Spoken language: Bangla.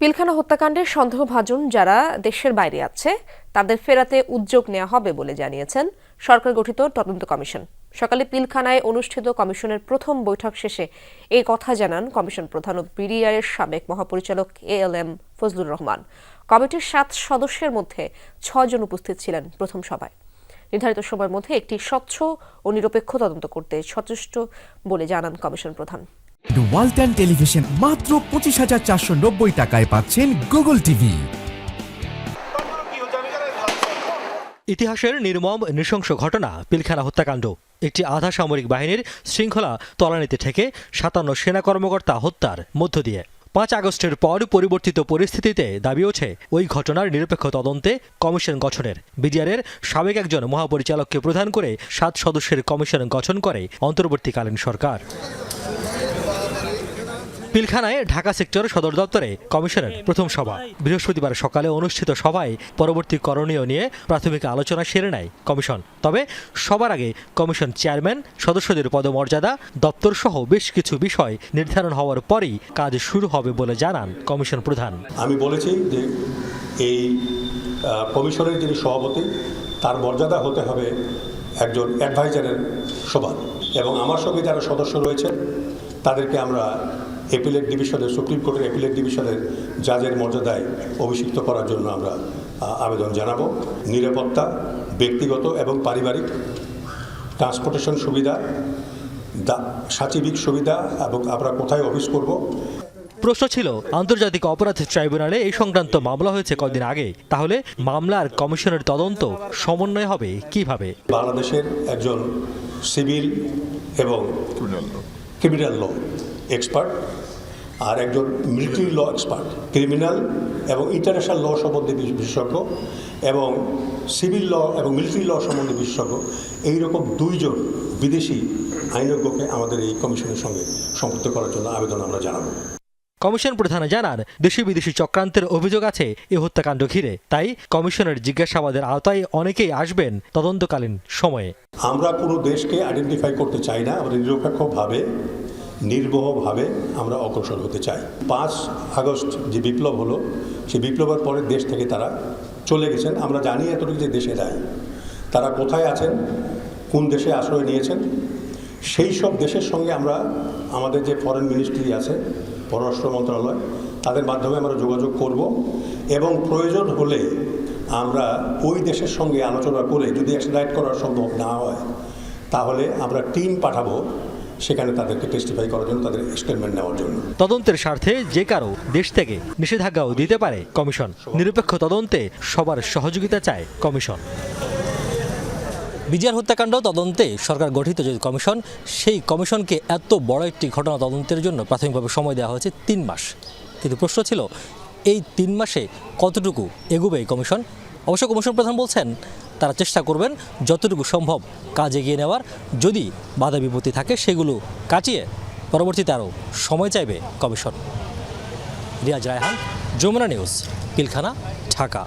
পিলখানা হত্যাকাণ্ডের সন্দেহভাজন যারা দেশের বাইরে আছে, তাদের ফেরাতে উদ্যোগ নেওয়া হবে বলে জানিয়েছেন সরকার গঠিত তদন্ত কমিশন। সকালে পিলখানায় অনুষ্ঠিত কমিশনের প্রথম বৈঠক শেষে এই কথা জানান কমিশন প্রধান ও বিডিআরের সাবেক মহাপরিচালক A L M Fazlur Rahman. কমিটির সাত সদস্যের মধ্যে ছজন উপস্থিত ছিলেন প্রথম সভায়। নির্ধারিত সময়ের মধ্যে একটি স্বচ্ছ ও নিরপেক্ষ তদন্ত করতে সচেষ্ট বলে জানান কমিশন প্রধান। ওয়ালটন টেলিভিশন মাত্র পঁচিশ হাজার চারশো নব্বই টাকায় পাচ্ছেন গুগল টিভি। ইতিহাসের নির্মম, নৃশংস ঘটনা, পিলখানা হত্যাকাণ্ড। একটি আধা সামরিক বাহিনীর শৃঙ্খলা তলানিতে থেকে সাতান্ন সেনা কর্মকর্তা হত্যার মধ্য দিয়ে। পাঁচ আগস্টের পর পরিবর্তিত পরিস্থিতিতে দাবি ওঠে ওই ঘটনার নিরপেক্ষ তদন্তে কমিশন গঠনের। বিডিআরের সাবেক একজন মহাপরিচালককে প্রধান করে সাত সদস্যের কমিশন গঠন করে অন্তর্বর্তীকালীন সরকার। পিলখানায় ঢাকা সেক্টর সদর দপ্তরে কমিশনের প্রথম সভা। বৃহস্পতিবার সকালে অনুষ্ঠিত সভায় পরবর্তী করণীয় নিয়ে প্রাথমিক আলোচনা সেরে নেয় কমিশন। তবে সবার আগে কমিশন চেয়ারম্যান, সদস্যদের পদমর্যাদা দপ্তর সহ বেশ কিছু বিষয় নির্ধারণ হওয়ার পরই কাজ শুরু হবে বলে জানান কমিশন প্রধান। আমি বলেছি যে এই কমিশনের যিনি সভাপতি, তার মর্যাদা হতে হবে একজন অ্যাডভাইজারের সমান এবং আমার সঙ্গে যারা সদস্য রয়েছেন তাদেরকে আমরা এপিলেট ডিভিশনের সুপ্রিম কোর্টের এপিলেট ডিভিশনের জাজের মর্যাদায় অভিষিক্ত করার জন্য আমরা আবেদন জানাব। নিরাপত্তা ব্যক্তিগত এবং পারিবারিক ট্রান্সপোর্টেশন সুবিধা দা- সাচিবিক সুবিধা এবং আমরা কোথায় অফিস করব। প্রশ্ন ছিল আন্তর্জাতিক অপরাধ ট্রাইব্যুনালে এই সংক্রান্ত মামলা হয়েছে কদিন আগে। তাহলে মামলার কমিশনের তদন্ত সমন্বয় হবে কীভাবে? বাংলাদেশের একজন সিভিল এবং ক্রিমিনাল ল। এক্সপার্ট আর একজন মিলিটারি ল এক্সপার্ট ক্রিমিনাল এবং ইন্টারন্যাশনাল ল সম্বন্ধে বিশেষজ্ঞ এবং সিভিল ল এবং মিলিটারি ল সম্বন্ধে বিশেষজ্ঞ। এইরকম দুইজন বিদেশি আইনজ্ঞকে আমাদের এই কমিশনের সঙ্গে সম্পৃক্ত করার জন্য আবেদন আমরা জানাব। কমিশন প্রধান জানান দেশি বিদেশি চক্রান্তের অভিযোগ আছে এ হত্যাকাণ্ড ঘিরে। তাই কমিশনের জিজ্ঞাসাবাদের আওতায় অনেকেই আসবেন তদন্তকালীন সময়ে। আমরা পুরো দেশকে আইডেন্টিফাই করতে চাই না আমরা নিরপেক্ষভাবে নির্বহভাবে আমরা অগ্রসর হতে চাই। পাঁচ আগস্ট যে বিপ্লব হলো, সেই বিপ্লবের পরে দেশ থেকে তারা চলে গেছেন। আমরা জানি এতটুকু যে দেশে দেয় তারা কোথায় আছেন? কোন দেশে আশ্রয় নিয়েছেন? সেই সব দেশের সঙ্গে আমরা, আমাদের যে ফরেন মিনিস্ট্রি আছে, পররাষ্ট্র মন্ত্রণালয়, তাদের মাধ্যমে আমরা যোগাযোগ করব এবং প্রয়োজন হলে আমরা ওই দেশের সঙ্গে আলোচনা করে যদি এক্সট্রাইট করা সম্ভব না হয়, তাহলে আমরা টিম পাঠাবো সেখানে তাদেরকে টেস্টিফাই করার জন্য, তাদের স্টেটমেন্ট নেওয়ার জন্য। তদন্তের স্বার্থে যে কারও দেশ থেকে নিষেধাজ্ঞাও দিতে পারে কমিশন। নিরপেক্ষ তদন্তে সবার সহযোগিতা চায় কমিশন। বিজিআর হত্যাকাণ্ড তদন্তে সরকার গঠিত যে কমিশন, সেই কমিশনকে এত বড় একটি ঘটনা তদন্তের জন্য প্রাথমিকভাবে সময় দেওয়া হয়েছে তিন মাস। কিন্তু প্রশ্ন ছিল, এই তিন মাসে কতটুকু এগুবে এই কমিশন? অবশ্য কমিশন প্রধান বলছেন তারা চেষ্টা করবেন যতটুকু সম্ভব কাজ এগিয়ে নেওয়ার। যদি বাধা বিপত্তি থাকে, সেগুলো কাটিয়ে পরবর্তীতে আরও সময় চাইবে কমিশন। রিয়াজ রায়হান, যমুনা নিউজ, পিলখানা, ঢাকা।